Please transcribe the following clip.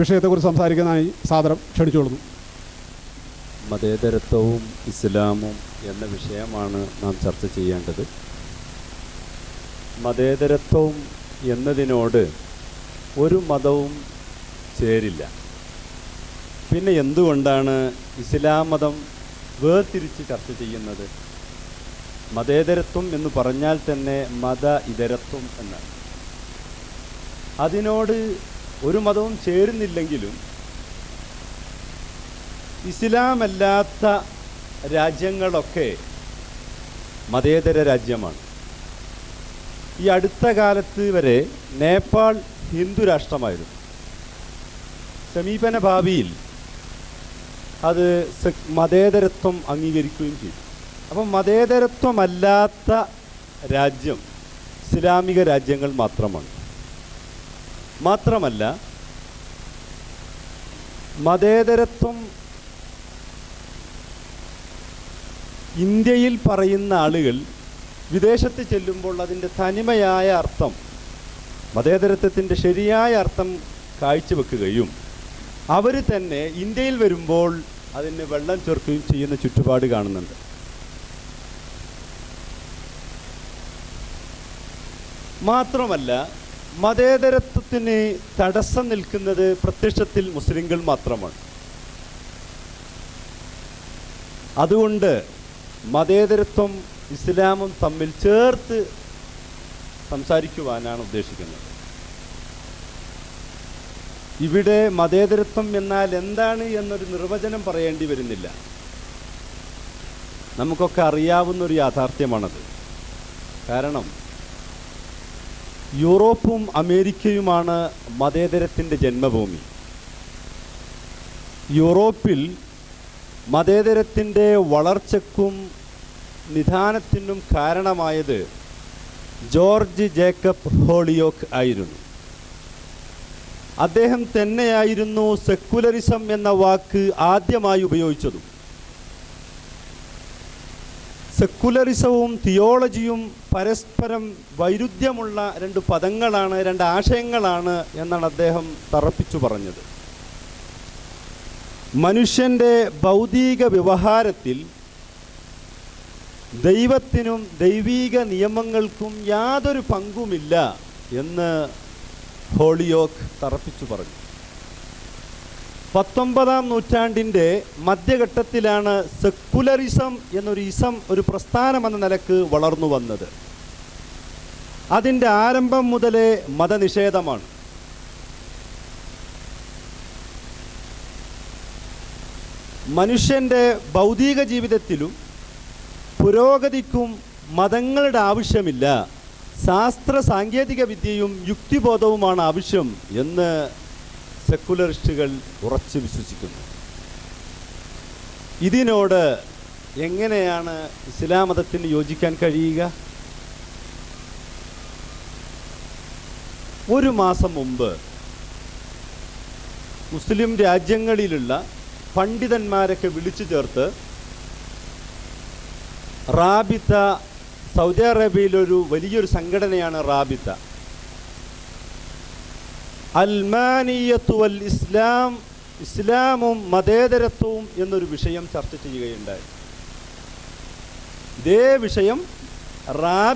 വിഷയത്തെക്കുറിച്ച് സംസാരിക്കുന്നതായി സാദരം ക്ഷണിച്ചുകൊള്ളുന്നു. മതേതരത്വവും ഇസ്ലാമും എന്ന വിഷയമാണ് നാം ചർച്ച ചെയ്യേണ്ടത്. മതേതരത്വം എന്നതിനോട് ഒരു മതവും ചേരില്ല. പിന്നെ എന്തുകൊണ്ടാണ് ഇസ്ലാം മതം വേർതിരിച്ച് ചർച്ച ചെയ്യുന്നത്? മതേതരത്വം എന്ന് പറഞ്ഞാൽ തന്നെ മത ഇതരത്വം എന്നാണ്. അതിനോട് ഒരു മതവും ചേരുന്നില്ലെങ്കിലും ഇസ്ലാമല്ലാത്ത രാജ്യങ്ങളൊക്കെ മതേതര രാജ്യമാണ്. ഈ അടുത്ത കാലത്ത് വരെ നേപ്പാൾ ഹിന്ദു രാഷ്ട്രമായിരുന്നു. സമീപന ഭാവിയിൽ അത് മതേതരത്വം അംഗീകരിക്കുകയും ചെയ്തു. അപ്പം മതേതരത്വമല്ലാത്ത രാജ്യം ഇസ്ലാമിക രാജ്യങ്ങൾ മാത്രമാണ്. മാത്രമല്ല മതേതരത്വം ഇന്ത്യയിൽ പറയുന്ന ആളുകൾ വിദേശത്ത് ചെല്ലുമ്പോൾ അതിന്റെ തനിമയായ അർത്ഥം മതേതരത്വത്തിന്റെ ശരിയായ അർത്ഥം കാഴ്ചവെക്കുകയും അവർ തന്നെ ഇന്ത്യയിൽ വരുമ്പോൾ അതിന് വെള്ളം ചേർക്കുകയും ചെയ്യുന്ന ചുറ്റുപാട് കാണുന്നുണ്ട്. മാത്രമല്ല മതേതരത്വത്തിന് തടസ്സം നിൽക്കുന്നത് പ്രത്യക്ഷത്തിൽ മുസ്ലിങ്ങൾ മാത്രമാണ്. അതുകൊണ്ട് മതേതരത്വം ഇസ്ലാമും തമ്മിൽ ചേർത്ത് സംസാരിക്കുവാനാണ് ഉദ്ദേശിക്കുന്നത്. ഇവിടെ മതേതരത്വം എന്നാൽ എന്താണ് എന്നൊരു നിർവചനം പറയേണ്ടി വരുന്നില്ല. നമുക്കൊക്കെ അറിയാവുന്ന ഒരു യാഥാർത്ഥ്യമാണത്. കാരണം യൂറോപ്പും അമേരിക്കയുമാണ് മതേതരത്തിന്റെ ജന്മഭൂമി. യൂറോപ്പിൽ മതേതരത്തിന്റെ വളർച്ചയ്ക്കും നിധാനത്തിനും കാരണമായത് ജോർജ് ജേക്കബ് ഹോളിയോക്ക് ആയിരുന്നു. അദ്ദേഹം തന്നെയായിരുന്നു സെക്കുലറിസം എന്ന വാക്ക് ആദ്യമായി ഉപയോഗിച്ചതും. സെക്കുലറിസവും തിയോളജിയും പരസ്പരം വൈരുദ്ധ്യമുള്ള രണ്ട് പദങ്ങളാണ് രണ്ട് ആശയങ്ങളാണ് എന്നാണ് അദ്ദേഹം തറപ്പിച്ചു പറഞ്ഞത്. മനുഷ്യന്റെ ഭൗതിക വ്യവഹാരത്തിൽ ദൈവത്തിനും ദൈവീക നിയമങ്ങൾക്കും യാതൊരു പങ്കുമില്ല എന്ന് ഹോളിയോക്ക് തറപ്പിച്ചു പറഞ്ഞു. പത്തൊമ്പതാം നൂറ്റാണ്ടിന്റെ മധ്യഘട്ടത്തിലാണ് സെക്കുലറിസം എന്നൊരു ഇസം ഒരു പ്രസ്ഥാനമെന്ന നിലയ്ക്ക് വളർന്നു വന്നത്. അതിന്റെ ആരംഭം മുതലേ മതനിഷേധമാണ്. മനുഷ്യന്റെ ഭൗതിക ജീവിതത്തിലും പുരോഗതിക്കും മതങ്ങളുടെ ആവശ്യമില്ല. ശാസ്ത്ര സാങ്കേതിക വിദ്യയും യുക്തിബോധവുമാണ് ആവശ്യം എന്ന് സെക്കുലറിസ്റ്റുകൾ ഉറച്ചു വിശ്വസിക്കുന്നു. ഇതിനോട് എങ്ങനെയാണ് ഇസ്ലാം മതത്തിന് യോജിക്കാൻ കഴിയുക? ഒരു മാസം മുമ്പ് മുസ്ലിം രാജ്യങ്ങളിലുള്ള പണ്ഡിതന്മാരൊക്കെ വിളിച്ചു ചേർത്ത് റാബിത്ത സൗദി അറേബ്യയിലൊരു വലിയൊരു സംഘടനയാണ് റാബിത്ത. അൽമാനിയത്തു വൽ ഇസ്ലാം ഇസ്ലാമും മതേതരത്വവും എന്നൊരു വിഷയം ചർച്ച ചെയ്യുകയുണ്ടായി. ഇതേ വിഷയം റാബി